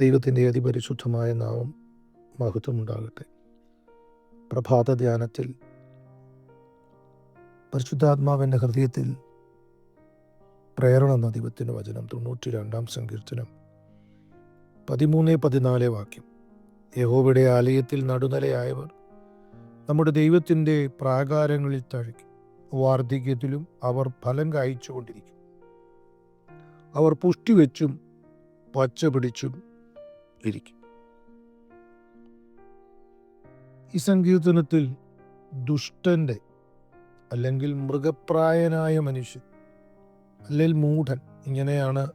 ദൈവത്തിന്റെ അതിപരിശുദ്ധമായ നാമം മഹത്വമുണ്ടാകട്ടെ. പ്രഭാത ധ്യാനത്തിൽ പരിശുദ്ധാത്മാവിന്റെ ഹൃദയത്തിൽ പ്രേരണ എന്ന ദൈവത്തിന്റെ വചനം തൊണ്ണൂറ്റി രണ്ടാം സങ്കീർത്തനം പതിമൂന്ന് പതിനാല് വാക്യം. യഹോവയുടെ ആലയത്തിൽ നടുനിലയായവർ നമ്മുടെ ദൈവത്തിന്റെ പ്രാകാരങ്ങളിൽ തഴുകി. വാർദ്ധക്യത്തിലും അവർ ഫലം കായ്ച്ചുകൊണ്ടിരിക്കും. അവർ പുഷ്ടിവെച്ചും പച്ച പിടിച്ചും ഇരിക്കും. ഈ സങ്കീർത്തനത്തിൽ ദുഷ്ടന്റെ അല്ലെങ്കിൽ മൃഗപ്രായനായ മനുഷ്യൻ അല്ലെങ്കിൽ മൂഢൻ ഇങ്ങനെയാണ്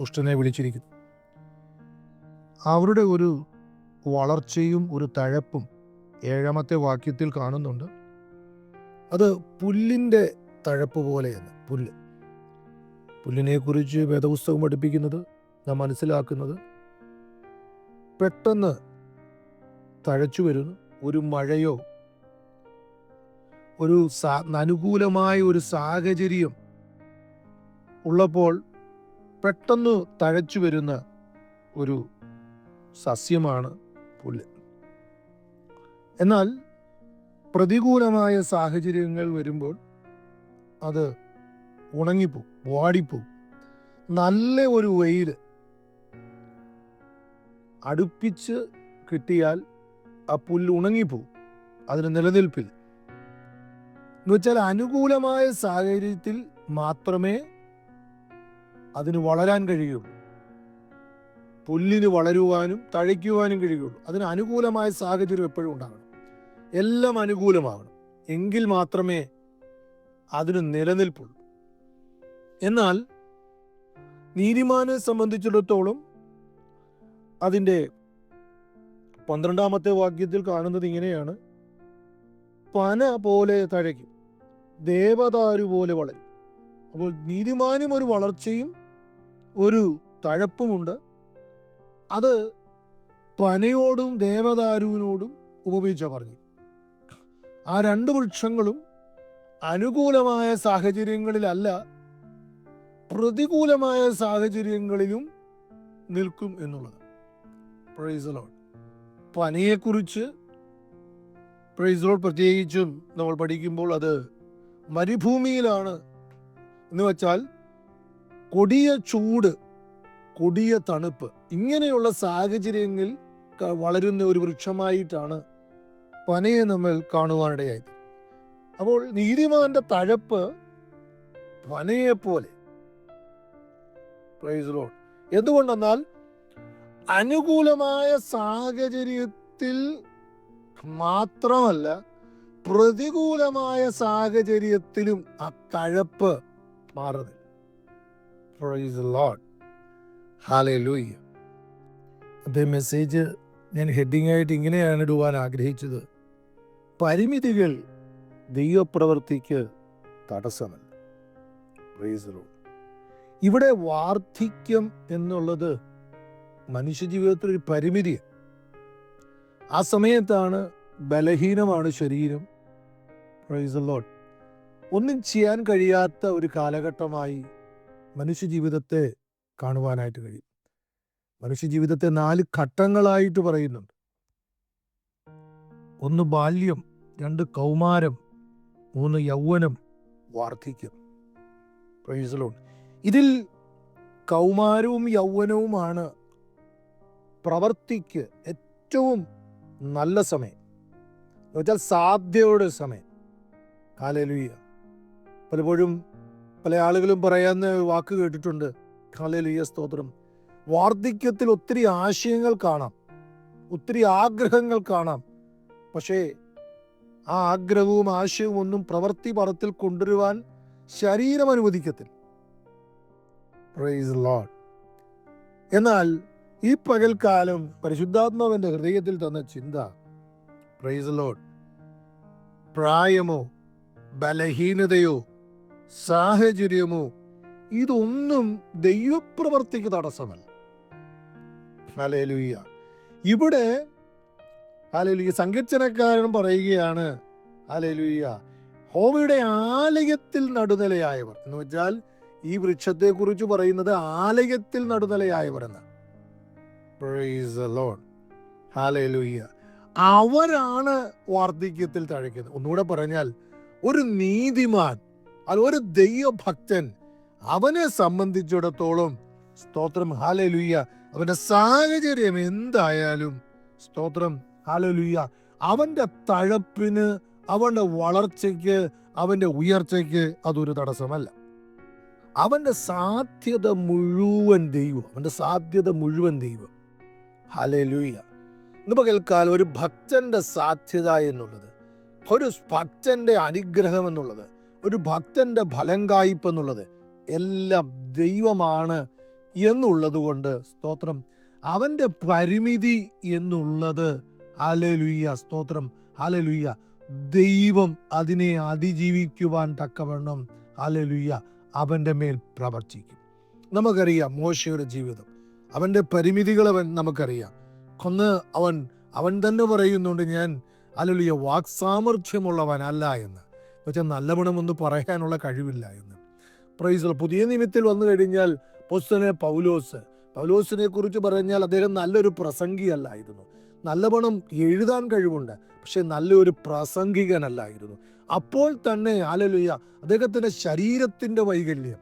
ദുഷ്ടനെ വിളിച്ചിരിക്കുന്നത്. അവരുടെ ഒരു വളർച്ചയും ഒരു തഴപ്പും ഏഴാമത്തെ വാക്യത്തിൽ കാണുന്നുണ്ട്. അത് പുല്ലിന്റെ തഴപ്പ് പോലെയാണ് പുല്ല്. പുല്ലിനെ കുറിച്ച് വേദപുസ്തകം പഠിപ്പിക്കുന്നത് നാം മനസ്സിലാക്കുന്നത് പെട്ടെന്ന് തഴച്ചു വരുന്നു. ഒരു മഴയോ ഒരു അനുകൂലമായ ഒരു സാഹചര്യം ഉള്ളപ്പോൾ പെട്ടെന്ന് തഴച്ചു വരുന്ന ഒരു സസ്യമാണ് പുല്ല്. എന്നാൽ പ്രതികൂലമായ സാഹചര്യങ്ങൾ വരുമ്പോൾ അത് ഉണങ്ങിപ്പോവും വാടിപ്പോവും. നല്ല ഒരു വെയിൽ അടുപ്പിച്ച് കിട്ടിയാൽ ആ പുല്ല് ഉണങ്ങിപ്പോവും. അതിന് നിലനിൽപ്പിൽ എന്ന് വെച്ചാൽ അനുകൂലമായ സാഹചര്യത്തിൽ മാത്രമേ അതിന് വളരാൻ കഴിയുള്ളൂ. പുല്ലിന് വളരുവാനും തഴയ്ക്കുവാനും കഴിയുള്ളൂ. അതിന് അനുകൂലമായ സാഹചര്യം എപ്പോഴും ഉണ്ടാകണം. എല്ലാം അനുകൂലമാകണം. എങ്കിൽ മാത്രമേ അതിന് നിലനിൽപ്പുള്ളൂ. എന്നാൽ നീതിമാനെ സംബന്ധിച്ചിടത്തോളം അതിന്റെ പന്ത്രണ്ടാമത്തെ വാക്യത്തിൽ കാണുന്നത് ഇങ്ങനെയാണ്. പന പോലെ തഴയ്ക്കും ദേവദാരു പോലെ വളരും. അപ്പോൾ നീതിമാനും ഒരു വളർച്ചയും ഒരു തഴപ്പുമുണ്ട്. അത് പനയോടും ദേവദാരുവിനോടും ഉപയോഗിച്ച പറഞ്ഞു. ആ രണ്ട് വൃക്ഷങ്ങളും അനുകൂലമായ സാഹചര്യങ്ങളിലല്ല പ്രതികൂലമായ സാഹചര്യങ്ങളിലും നിൽക്കും എന്നുള്ളത്. പ്രൈസലോൺ പനിയെക്കുറിച്ച് പ്രൈസലോൺ പ്രത്യേകിച്ചും നമ്മൾ പഠിക്കുമ്പോൾ അത് മരുഭൂമിയിലാണ് എന്ന് വെച്ചാൽ കൊടിയ ചൂട് കൊടിയ തണുപ്പ് ഇങ്ങനെയുള്ള സാഹചര്യങ്ങളിൽ വളരുന്ന ഒരു വൃക്ഷമായിട്ടാണ് പനയെ നമ്മൾ കാണുവാനിടയായത്. അപ്പോൾ നീതിമാന്റെ തഴപ്പ് പനയെപ്പോലെ. പ്രൈസ് ലോഡ് എന്തുകൊണ്ടെന്നാൽ അനുകൂലമായ സാഹചര്യത്തിൽ മാത്രമല്ല പ്രതികൂലമായ സാഹചര്യത്തിലും ആ തഴപ്പ് മാറുന്നില്ല അതേ മെസ്സേജ് ഞാൻ ഹെഡിങ് ആയിട്ട് ഇങ്ങനെയാണ് ഇടുവാൻ ആഗ്രഹിച്ചത്. പരിമിതികൾ ദൈവപ്രവൃത്തിക്ക് തടസ്സമല്ല. ഇവിടെ വാർദ്ധക്യം എന്നുള്ളത് മനുഷ്യജീവിതത്തിൽ ഒരു പരിമിതി. ആ സമയത്താണ് ബലഹീനമാണ് ശരീരം. Praise lord. ഒന്നും ചെയ്യാൻ കഴിയാത്ത ഒരു കാലഘട്ടമായി മനുഷ്യജീവിതത്തെ കാണുവാനായിട്ട് കഴിയും. മനുഷ്യജീവിതത്തെ നാല് ഘട്ടങ്ങളായിട്ട് പറയുന്നുണ്ട്. ഒന്ന് ബാല്യം രണ്ട് കൗമാരം മൂന്ന് യൗവനം വാർദ്ധക്യം. Praise the Lord. ഇതിൽ കൗമാരവും യൗവനവുമാണ് പ്രവർത്തിക്ക് ഏറ്റവും നല്ല സമയം. എന്ന് വെച്ചാൽ സാധ്യയുടെ സമയം. കാലലുയ്യ പലപ്പോഴും പല ആളുകളും പറയാവുന്ന വാക്ക് കേട്ടിട്ടുണ്ട്. കാലലുയ്യ സ്തോത്രം. വാർദ്ധക്യത്തിൽ ഒത്തിരി ആശയങ്ങൾ കാണാം. ഒത്തിരി ആഗ്രഹങ്ങൾ കാണാം. പക്ഷേ ആ ആഗ്രഹവും ആശയവും ഒന്നും പ്രവൃത്തി പദത്തിൽ കൊണ്ടുവരുവാൻ ശരീരം ലോഡ് എന്നാൽ ഈ പകൽക്കാലം പരിശുദ്ധാത്മാവിന്റെ ഹൃദയത്തിൽ തന്ന ചിന്ത പ്രൈസ് ലോഡ് പ്രായമോ ബലഹീനതയോ സാഹചര്യമോ ഇതൊന്നും ദൈവപ്രവർത്തിക്ക് തടസ്സമല്ല. ഹലേലുയ്യ ഇവിടെ ഹലേലുയ്യ സങ്കീർത്തനക്കാരൻ പറയുകയാണ് ഹലേലുയ്യ ഹോമയുടെ ആലയത്തിൽ നടുനിലയായവർ. എന്ന് വെച്ചാൽ ഈ വൃക്ഷത്തെക്കുറിച്ച് പറയുന്നത് ആലയത്തിൽ നടുനിലയായവർ എന്ന് Hallelujah. അവരാണ് വാർദ്ധക്യത്തിൽ തഴയ്ക്കുന്നത്. ഒന്നുകൂടെ പറഞ്ഞാൽ ഒരു നീതിമാൻ അത് ഒരു ദൈവഭക്തൻ അവനെ സംബന്ധിച്ചിടത്തോളം സ്തോത്രം ഹാലലുയ്യ അവന്റെ സാഹചര്യം എന്തായാലും സ്തോത്രം ഹാലലുയ്യ അവന്റെ തഴപ്പിന് അവന്റെ വളർച്ചയ്ക്ക് അവന്റെ ഉയർച്ചയ്ക്ക് അതൊരു തടസ്സമല്ല. അവന്റെ സാധ്യത മുഴുവൻ ദൈവം അവന്റെ സാധ്യത മുഴുവൻ ദൈവം. ഹാലലുയ്യ ഇന്ന് പകൽക്കാൽ ഒരു ഭക്തന്റെ സാധ്യത എന്നുള്ളത് ഒരു ഭക്തന്റെ അനുഗ്രഹം എന്നുള്ളത് ഒരു ഭക്തന്റെ ഫലം കായ്പ് എന്നുള്ളത് എല്ലാം ദൈവമാണ് എന്നുള്ളത് കൊണ്ട് സ്തോത്രം. അവന്റെ പരിമിതി എന്നുള്ളത് അലലുയ്യ സ്തോത്രം. അലലുയ്യ ദൈവം അതിനെ അതിജീവിക്കുവാൻ തക്കവണ്ണം അലലുയ്യ അവന്റെ മേൽ പ്രവർത്തിക്കും. നമുക്കറിയാം മോശയുടെ ജീവിതം. അവന്റെ പരിമിതികൾ അവൻ നമുക്കറിയാം. കൊന്ന് അവൻ അവൻ തന്നെ പറയുന്നുണ്ട് ഞാൻ അല്ലെ വാക്സാമർഥ്യമുള്ളവനല്ല എന്ന്. വെച്ചാൽ നല്ലവണ്ണം പറയാനുള്ള കഴിവില്ല എന്ന്. പ്രൈസ് പുതിയ നിമിത്തിൽ വന്നു കഴിഞ്ഞാൽ പൊസ്തനെ പൗലോസ് പൗലോസിനെ കുറിച്ച് പറഞ്ഞാൽ അദ്ദേഹം നല്ലൊരു പ്രസംഗിയല്ലായിരുന്നു. നല്ലവണ്ണം എഴുതാൻ കഴിവുണ്ട് പക്ഷെ നല്ലൊരു പ്രസംഗികനല്ലായിരുന്നു. അപ്പോൾ തന്നെ അലലുയ അദ്ദേഹത്തിന്റെ ശരീരത്തിന്റെ വൈകല്യം.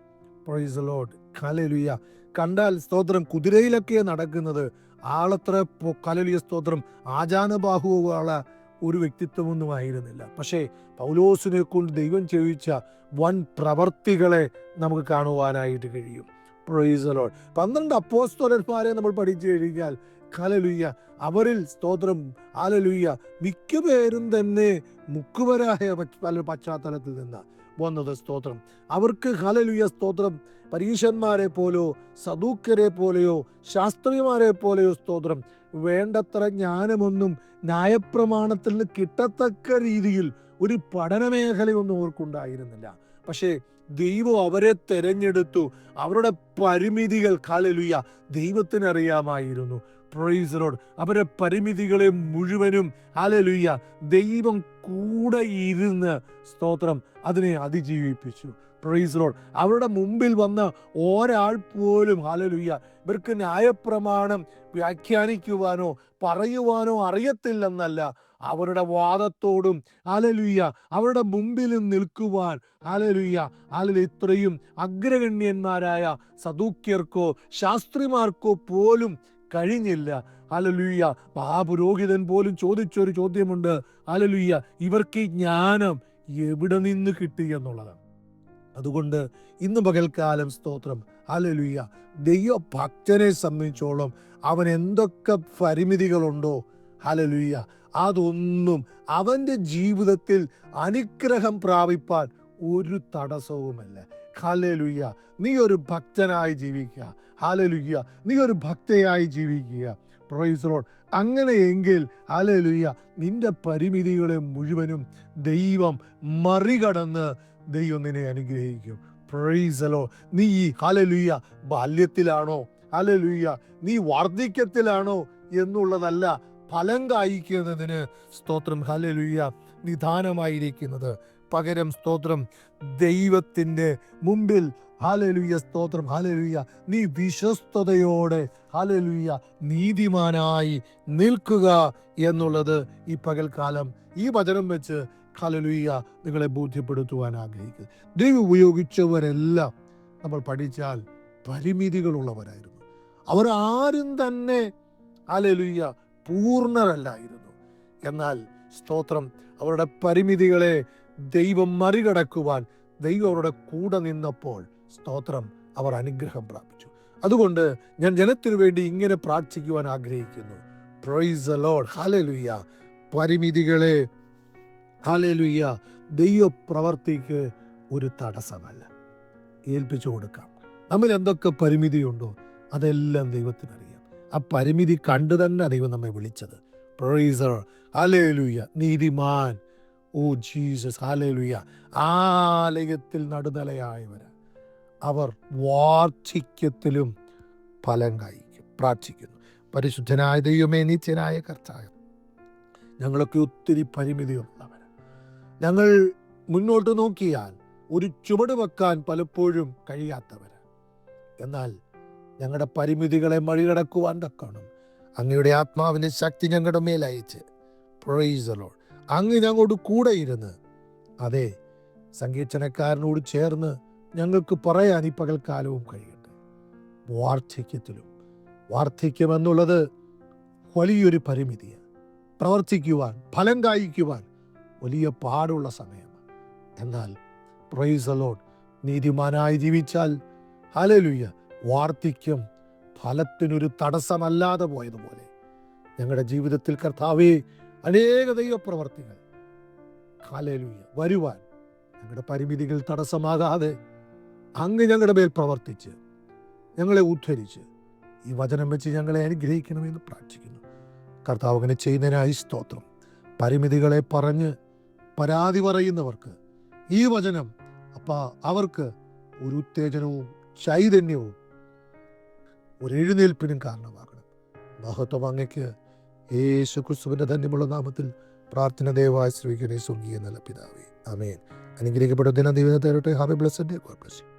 പ്രൈസ് ലോഡ് കാലലുയ്യ കണ്ടാൽ സ്തോത്രം കുതിരയിലൊക്കെ നടക്കുന്നത്. ആളത്ര കലലിയ സ്തോത്രം. ആചാനബാഹുവുള്ള ഒരു വ്യക്തിത്വമൊന്നും ആയിരുന്നില്ല പക്ഷേ പൗലോസിനെ കൊണ്ട് ദൈവം ചെയ്യിച്ച വൻ പ്രവർത്തികളെ നമുക്ക് കാണുവാനായിട്ട് കഴിയും. പ്രൊയ്സലോൾ പന്ത്രണ്ട് അപ്പോസ്തോലന്മാരെ നമ്മൾ പഠിച്ചു കഴിഞ്ഞാൽ കലലുയ്യ അവരിൽ സ്തോത്രം ആലലുയ്യ മിക്ക പേരും തന്നെ മുക്കുവരായ പശ്ചാത്തലത്തിൽ നിന്ന്. വന്നത് സ്തോത്രം. അവർക്ക് ഹലലുയ സ്തോത്രം. പരീശന്മാരെ പോലെയോ സദൂക്കരെ പോലെയോ ശാസ്ത്രിമാരെ പോലെയോ സ്തോത്രം. വേണ്ടത്ര ജ്ഞാനമൊന്നും ന്യായപ്രമാണത്തിൽ നിന്ന് കിട്ടത്തക്ക രീതിയിൽ ഒരു പഠന മേഖലയൊന്നും അവർക്കുണ്ടായിരുന്നില്ല. പക്ഷേ ദൈവം അവരെ തെരഞ്ഞെടുത്തു. അവരുടെ പരിമിതികൾ കാലലുയ്യ ദൈവത്തിന് പ്രൊയ്സറോട് അവരുടെ പരിമിതികളെ മുഴുവനും അലലുയ്യ ദൈവം കൂടെ ഇരുന്ന് സ്തോത്രം അതിനെ അതിജീവിപ്പിച്ചു. പ്രൊയ്സറോട് അവരുടെ മുമ്പിൽ വന്ന ഒരാൾ പോലും ഹാലലുയ്യ ഇവർക്ക് ന്യായപ്രമാണം വ്യാഖ്യാനിക്കുവാനോ പറയുവാനോ അറിയത്തില്ലെന്നല്ല. അവരുടെ വാദത്തോടും അലലുയ്യ അവരുടെ മുമ്പിൽ നിൽക്കുവാൻ അലലുയ്യ അലൽ ഇത്രയും അഗ്രഗണ്യന്മാരായ സദൂക്യർക്കോ ശാസ്ത്രിമാർക്കോ പോലും കഴിഞ്ഞില്ല. അലലുയ്യ മഹാപുരോഹിതൻ പോലും ചോദിച്ചൊരു ചോദ്യമുണ്ട്. അലലുയ്യ ഇവർക്ക് ഈ ജ്ഞാനം എവിടെ നിന്ന് കിട്ടി എന്നുള്ളതാണ് അതുകൊണ്ട് ഇന്ന് പകൽക്കാലം സ്തോത്രം. അലലുയ്യ ദൈവഭക്തനെ സംബന്ധിച്ചോളം അവൻ എന്തൊക്കെ പരിമിതികളുണ്ടോ? ഹലലുയ്യ അതൊന്നും അവന്റെ ജീവിതത്തിൽ അനുഗ്രഹം പ്രാപിപ്പാൻ ഒരു തടസ്സവുമല്ല. ഹലലുയ്യ നീ ഒരു ഭക്തനായി ജീവിക്കുക. ഹാലലുയ്യ നീ ഒരു ഭക്തയായി ജീവിക്കുക. പ്രൊയ്സറോൺ അങ്ങനെയെങ്കിൽ ഹാലലുയ്യ നിന്റെ പരിമിതികളെ മുഴുവനും ദൈവം മറികടന്ന് ദൈവം നിന്നെ അനുഗ്രഹിക്കും പ്രൊയ്സലോ നീ ഈ ഹാലലുയ്യ ബാല്യത്തിലാണോ? ഹാലലുയ്യ നീ വാർദ്ധക്യത്തിലാണോ? എന്നുള്ളതല്ല ഫലം കായ്ക്കുന്നതിന് സ്തോത്രം. ഹാലലുയ്യ നിദാനമായിരിക്കുന്നത് പകരം സ്തോത്രം. ദൈവത്തിന്റെ മുമ്പിൽ ഹാലലുയ്യ സ്തോത്രം. ഹാലലുയ്യ നീ വിശ്വസ്തയോടെ ഹാലലുയ്യ നീതിമാനായി നിൽക്കുക എന്നുള്ളത് ഈ പകൽക്കാലം ഈ വചനം വെച്ച് ഹാലലുയ്യ നിങ്ങളെ ബോധ്യപ്പെടുത്തുവാൻ ആഗ്രഹിക്കുന്നു. ദൈവം ഉപയോഗിച്ചവരെല്ലാം നമ്മൾ പഠിച്ചാൽ പരിമിതികളുള്ളവരായിരുന്നു. അവർ ആരും തന്നെ ഹാലലുയ്യ പൂർണരല്ലായിരുന്നു. എന്നാൽ സ്തോത്രം അവരുടെ പരിമിതികളെ ദൈവം മറികടക്കുവാൻ ദൈവം അവരുടെ കൂടെ നിന്നപ്പോൾ സ്തോത്രം അവർ അനുഗ്രഹം പ്രാപിച്ചു. അതുകൊണ്ട് ഞാൻ ജനത്തിനു വേണ്ടി ഇങ്ങനെ പ്രാർത്ഥിക്കുവാൻ ആഗ്രഹിക്കുന്നു. പ്രൊയ്സ് ലോഡ് ഹാലലുയ്യ പരിമിതികളെ ഹാലലുയ്യ ദൈവ പ്രവർത്തിക്ക് ഒരു തടസ്സമല്ല. ഏൽപ്പിച്ചു കൊടുക്കാം. നമ്മൾ എന്തൊക്കെ പരിമിതിയുണ്ടോ അതെല്ലാം ദൈവത്തിനറിയാം. ആ പരിമിതി കണ്ടു തന്നെ ദൈവം നമ്മെ വിളിച്ചത്. പ്രൊയ്സർ ഹാലലുയ്യ നീതിമാൻ ഓ ജീസസ് ഹാലേലുയ്യ ആലയത്തിൽ നടുതലയായവർ അവർ വാർദ്ധക്യത്തിലും ഫലം കായ്ക്കും പ്രാർത്ഥിക്കുന്നു. പരിശുദ്ധനായ ദൈവമേ നിത്യനായ കർത്താവ് ഞങ്ങളൊക്കെ ഒത്തിരി പരിമിതിയുള്ളവർ ഞങ്ങൾ മുന്നോട്ട് നോക്കിയാൽ ഒരു ചുവട് വെക്കാൻ പലപ്പോഴും കഴിയാത്തവർ എന്നാൽ ഞങ്ങളുടെ പരിമിതികളെ മറികടക്കുവാൻ തക്കണം അങ്ങയുടെ ആത്മാവിന്റെ ശക്തി ഞങ്ങളുടെ മേലയച്ച്. അയച്ച് പ്രൊയ്സ് ലോഡ് അങ്ങ് ഞങ്ങളോട് കൂടെ ഇരുന്ന്. അതെ സംഗീതനക്കാരനോട് ചേർന്ന് ഞങ്ങൾക്ക് പറയാൻ ഈ പകൽക്കാലവും കഴിയട്ടെ. വാർദ്ധക്യത്തിലും വാർദ്ധക്യമെന്നുള്ളത് വലിയൊരു പരിമിതിയാണ്. പ്രവർത്തിക്കുവാൻ ഫലം കായ്ക്കുവാൻ വലിയ പാടുള്ള സമയമാണ്. എന്നാൽ പ്രൈസ് അലോട്ട് നീതിമാനായി ജീവിച്ചാൽ ഹലലുയ്യ വാർദ്ധക്യം ഫലത്തിനൊരു തടസ്സമല്ലാതെ പോയതുപോലെ ഞങ്ങളുടെ ജീവിതത്തിൽ കർത്താവേ അനേക ദൈവപ്രവർത്തികൾ ഹലലുയ്യ വരുവാൻ ഞങ്ങളുടെ പരിമിതികൾ തടസ്സമാകാതെ അങ്ങ് ഞങ്ങളുടെ മേൽ പ്രവർത്തിച്ച് ഞങ്ങളെ ഉദ്ധരിച്ച് ഈ വചനം വെച്ച് ഞങ്ങളെ അനുഗ്രഹിക്കണമെന്ന് പ്രാർത്ഥിക്കുന്നു. കർത്താവ് അങ്ങനെ ചെയ്യുന്നതിനായി സ്തോത്രം. പരിമിതികളെ പറഞ്ഞ് പരാതി പറയുന്നവർക്ക് ഈ വചനം അപ്പ അവർക്ക് ഒരു ഉത്തേജനവും ചൈതന്യവും ഒരു എഴുന്നേൽപ്പിനും കാരണമാകണം. മഹത്വം അങ്ങയ്ക്ക് യേശു ക്രിസ്തുവിന്റെ ധന്യമുള്ള നാമത്തിൽ പ്രാർത്ഥന ദയവായി സ്വീകരിക്കുന്ന സ്വർഗീയ നല്ല പിതാവേ. അമേൻ അനുഗ്രഹിക്കപ്പെട്ട ദിനം ദൈവത്തെ തരട്ടെ ഹാബി ഡേ ബ്ലസ് യു